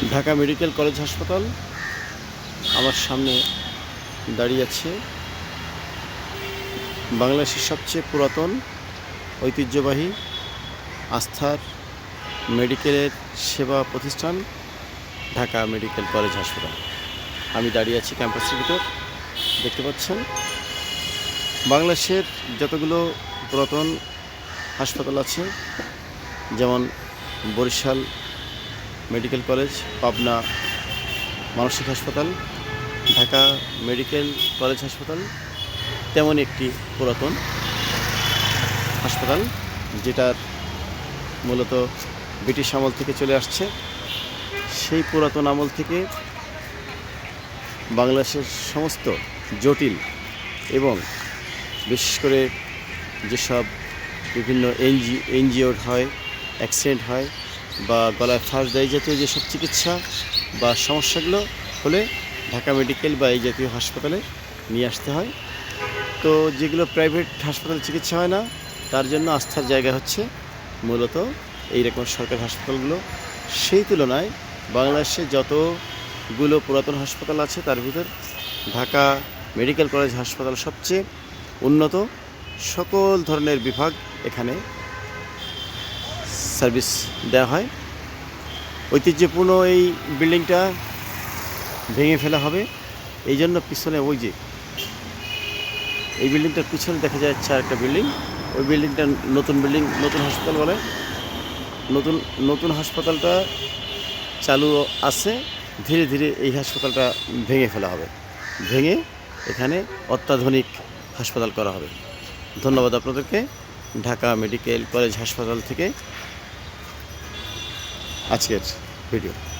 Dhaka medical college হাসপাতাল আমার সামনে দাঁড়িয়ে আছে। বাংলাদেশের সবচেয়ে পুরাতন ঐতিহ্যবাহী আস্থার মেডিকেলের সেবা প্রতিষ্ঠান ঢাকা মেডিকেল কলেজ হাসপাতাল। আমি দাঁড়িয়ে আছি ক্যাম্পাসের ভিতর, দেখতে পাচ্ছেন? বাংলাদেশের যতগুলো পুরাতন হাসপাতাল আছে, যেমন বরিশাল মেডিকেল কলেজ, পাবনা মানসিক হাসপাতাল, ঢাকা মেডিকেল কলেজ হাসপাতাল, তেমন একটি পুরাতন হাসপাতাল যেটার মূলত ব্রিটিশ আমল থেকে চলে আসছে। সেই পুরাতন আমল থেকে বাংলাদেশের সমস্ত জটিল এবং বিশেষ করে যেসব বিভিন্ন এনজি এনজিওর হয়, অ্যাক্সিডেন্ট হয় বা গলায় ফাঁস দেয় জাতীয় যেসব চিকিৎসা বা সমস্যাগুলো হলে ঢাকা মেডিকেল বা এই জাতীয় হাসপাতালে নিয়ে আসতে হয়। তো যেগুলো প্রাইভেট হাসপাতালে চিকিৎসা হয় না, তার জন্য আস্থার জায়গা হচ্ছে মূলত এইরকম সরকারি হাসপাতালগুলো। সেই তুলনায় বাংলাদেশে যতগুলো পুরাতন হাসপাতাল আছে, তার ভিতর ঢাকা মেডিকেল কলেজ হাসপাতাল সবচেয়ে উন্নত। সকল ধরনের বিভাগ এখানে সার্ভিস দেওয়া হয়। ঐতিহ্যপূর্ণ এই বিল্ডিংটা ভেঙে ফেলা হবে। এই জন্য পিছনে ওই যে, এই বিল্ডিংটার পিছনে দেখা যাচ্ছে আর একটা বিল্ডিং। ওই বিল্ডিংটা নতুন বিল্ডিং, নতুন হাসপাতাল বলে। নতুন নতুন হাসপাতালটা চালু আছে। ধীরে ধীরে এই হাসপাতালটা ভেঙে ফেলা হবে। ভেঙে এখানে অত্যাধুনিক হাসপাতাল করা হবে। ধন্যবাদ আপনাদেরকে। ঢাকা মেডিকেল কলেজ হাসপাতাল থেকে আজকের ভিডিও